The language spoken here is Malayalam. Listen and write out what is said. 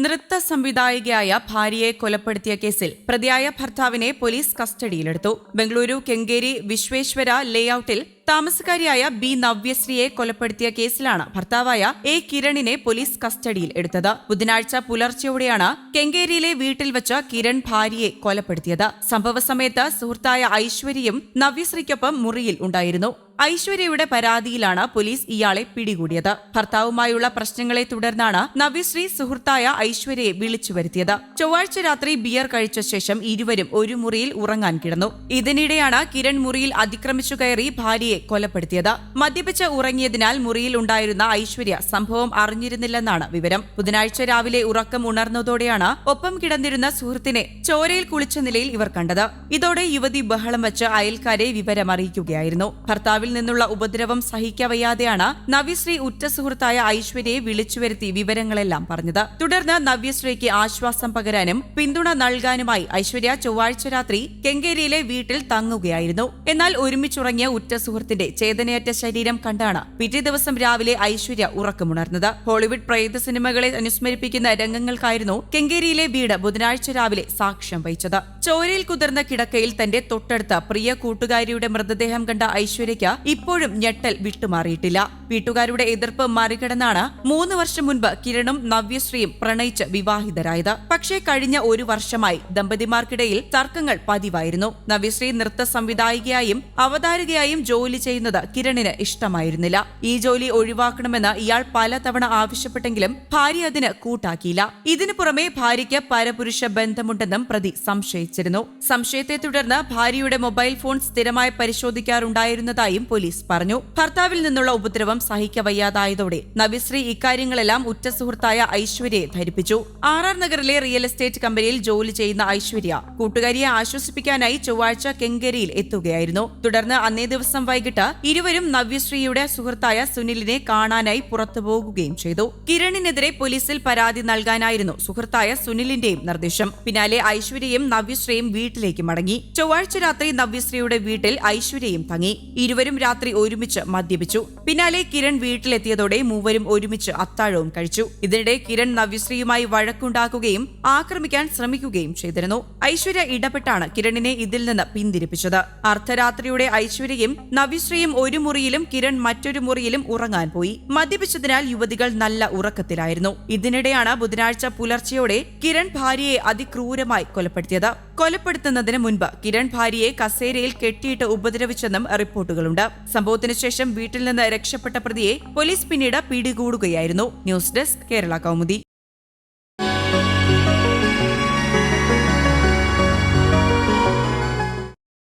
നൃത്ത സംവിധായികയായ ഭാര്യയെ കൊലപ്പെടുത്തിയ കേസിൽ പ്രതിയായ ഭർത്താവിനെ പോലീസ് കസ്റ്റഡിയിലെടുത്തു. ബംഗളൂരു കെങ്കേരി വിശ്വേശ്വര ലേഔട്ടിൽ താമസക്കാരിയായ ബി നവ്യശ്രീയെ കൊലപ്പെടുത്തിയ കേസിലാണ് ഭർത്താവായ എ കിരണിനെ പോലീസ് കസ്റ്റഡിയിൽ എടുത്തത്. ബുധനാഴ്ച പുലർച്ചെയോടെയാണ് കെങ്കേരിയിലെ വീട്ടിൽ വെച്ച് കിരൺ ഭാര്യയെ കൊലപ്പെടുത്തിയത്. സംഭവ സമയത്ത് സുഹൃത്തായ ഐശ്വര്യയും നവ്യശ്രീക്കൊപ്പം മുറിയിൽ ഉണ്ടായിരുന്നു. ഐശ്വര്യയുടെ പരാതിയിലാണ് പോലീസ് ഇയാളെ പിടികൂടിയത്. ഭർത്താവുമായുള്ള പ്രശ്നങ്ങളെ തുടർന്നാണ് നവ്യശ്രീ സുഹൃത്തായ ഐശ്വര്യയെ വിളിച്ചു വരുത്തിയത്. ചൊവ്വാഴ്ച രാത്രി ബിയർ കഴിച്ച ശേഷം ഇരുവരും ഒരു മുറിയിൽ ഉറങ്ങാൻ കിടന്നു. ഇതിനിടെയാണ് കിരൺ മുറിയിൽ അതിക്രമിച്ചു കയറി ഭാര്യയെ കൊലപ്പെടുത്തിയത്. മദ്യപിച്ച് ഉറങ്ങിയതിനാൽ മുറിയിൽ ഉണ്ടായിരുന്ന ഐശ്വര്യ സംഭവം അറിഞ്ഞിരുന്നില്ലെന്നാണ് വിവരം. ബുധനാഴ്ച രാവിലെ ഉറക്കം ഉണർന്നതോടെയാണ് ഒപ്പം കിടന്നിരുന്ന സുഹൃത്തിനെ ചോരയിൽ കുളിച്ച നിലയിൽ ഇവർ കണ്ടത്. ഇതോടെ യുവതി ബഹളം വെച്ച് അയൽക്കാരെ വിവരമറിയിക്കുകയായിരുന്നു. ഭർത്താവിൽ നിന്നുള്ള ഉപദ്രവം സഹിക്കവയ്യാതെയാണ് നവ്യശ്രീ ഉറ്റ സുഹൃത്തായ ഐശ്വര്യയെ വിളിച്ചുവരുത്തി വിവരങ്ങളെല്ലാം പറഞ്ഞത്. തുടർന്ന് നവ്യശ്രീക്ക് ആശ്വാസം പകരാനും പിന്തുണ നൽകാനുമായി ഐശ്വര്യ ചൊവ്വാഴ്ച രാത്രി കെങ്കേരിയിലെ വീട്ടിൽ തങ്ങുകയായിരുന്നു. എന്നാൽ ഒരുമിച്ചുറങ്ങിയ ഉറ്റ സുഹൃത്തിന്റെ ചേതനയറ്റ ശരീരം കണ്ടാണ് പിറ്റേ ദിവസം രാവിലെ ഐശ്വര്യ ഉറക്കമുണർന്നത്. ഹോളിവുഡ് പ്രേത സിനിമകളെ അനുസ്മരിപ്പിക്കുന്ന രംഗങ്ങൾക്കായിരുന്നു കെങ്കേരിയിലെ വീട് ബുധനാഴ്ച രാവിലെ സാക്ഷ്യം വഹിച്ചത്. ചോരയിൽ കുതിർന്ന കിടക്കയിൽ തന്റെ തൊട്ടടുത്ത പ്രിയ കൂട്ടുകാരിയുടെ മൃതദേഹം കണ്ട ഐശ്വര്യയ്ക്ക് ഇപ്പോഴും ഞെട്ടൽ വിട്ടുമാറിയിട്ടില്ല. വീട്ടുകാരുടെ എതിർപ്പ് മറികടന്നാണ് മൂന്ന് വർഷം മുൻപ് കിരണും നവ്യശ്രീയും പ്രണയിച്ച് വിവാഹിതരായത്. പക്ഷേ കഴിഞ്ഞ ഒരു വർഷമായി ദമ്പതിമാർക്കിടയിൽ തർക്കങ്ങൾ പതിവായിരുന്നു. നവ്യശ്രീ നൃത്ത സംവിധായികയായും അവതാരികയായും ജോലി ചെയ്യുന്നത് കിരണിന് ഇഷ്ടമായിരുന്നില്ല. ഈ ജോലി ഒഴിവാക്കണമെന്ന് ഇയാൾ പലതവണ ആവശ്യപ്പെട്ടെങ്കിലും ഭാര്യ അതിന് കൂട്ടാക്കിയില്ല. ഇതിനു പുറമെ ഭാര്യയ്ക്ക് പരപുരുഷ ബന്ധമുണ്ടെന്നും പ്രതി സംശയിച്ചിരുന്നു. സംശയത്തെ തുടർന്ന് ഭാര്യയുടെ മൊബൈൽ ഫോൺ സ്ഥിരമായി പരിശോധിക്കാറുണ്ടായിരുന്നതായും പോലീസ് പറഞ്ഞു. ഭർത്താവിൽ നിന്നുള്ള ഉപദ്രവം സഹിക്കവയ്യാതായതോടെ നവിശ്രീ ഇക്കാര്യങ്ങളെല്ലാം ഉറ്റ സുഹൃത്തായ ഐശ്വര്യയെ ധരിപ്പിച്ചു. ആർ നഗറിലെ റിയൽ എസ്റ്റേറ്റ് കമ്പനിയിൽ ജോലി ചെയ്യുന്ന ഐശ്വര്യ കൂട്ടുകാരിയെ ആശ്വസിപ്പിക്കാനായി ചൊവ്വാഴ്ച കെങ്കേരിയിൽ എത്തുകയായിരുന്നു. തുടർന്ന് അന്നേ ദിവസം വൈകിട്ട് ഇരുവരും നവ്യശ്രീയുടെ സുഹൃത്തായ സുനിലിനെ കാണാനായി പുറത്തു പോകുകയും ചെയ്തു. കിരണിനെതിരെ പോലീസിൽ പരാതി നൽകാനായിരുന്നു സുഹൃത്തായ സുനിലിന്റെയും നിർദ്ദേശം. പിന്നാലെ ഐശ്വര്യയും നവ്യശ്രീയും വീട്ടിലേക്ക് മടങ്ങി. ചൊവ്വാഴ്ച രാത്രി നവ്യശ്രീയുടെ വീട്ടിൽ ഐശ്വര്യയും തങ്ങി. ഇരുവരും രാത്രി ഒരുമിച്ച് മദ്യപിച്ചു. പിന്നാലെ കിരൺ വീട്ടിലെത്തിയതോടെ മൂവരും ഒരുമിച്ച് അത്താഴവും കഴിച്ചു. ഇതിനിടെ കിരൺ നവ്യശ്രീയുമായി വഴക്കുണ്ടാക്കുകയും ആക്രമിക്കാൻ ശ്രമിക്കുകയും ചെയ്തിരുന്നു. ഐശ്വര്യ ഇടപെട്ടാണ് കിരണിനെ ഇതിൽ നിന്ന് പിന്തിരിപ്പിച്ചത്. അർദ്ധരാത്രിയുടെ ഐശ്വര്യയും നവ്യശ്രീയും ഒരു മുറിയിലും കിരൺ മറ്റൊരു മുറിയിലും ഉറങ്ങാൻ പോയി. മദ്യപിച്ചതിനാൽ യുവതികൾ നല്ല ഉറക്കത്തിലായിരുന്നു. ഇതിനിടെയാണ് ബുധനാഴ്ച പുലർച്ചെയോടെ കിരൺ ഭാര്യയെ അതിക്രൂരമായി കൊലപ്പെടുത്തിയത്. കൊലപ്പെടുത്തുന്നതിന് മുൻപ് കിരൺ ഭാര്യയെ കസേരയിൽ കെട്ടിയിട്ട് ഉപദ്രവിച്ചെന്നും റിപ്പോർട്ടുകളുണ്ട്. സംഭവത്തിന് ശേഷം വീട്ടിൽ നിന്ന് രക്ഷപ്പെട്ട പ്രതിയെ പോലീസ് പിന്നീട് പിടികൂടുകയായിരുന്നു. News desk Kerala Kaumudi.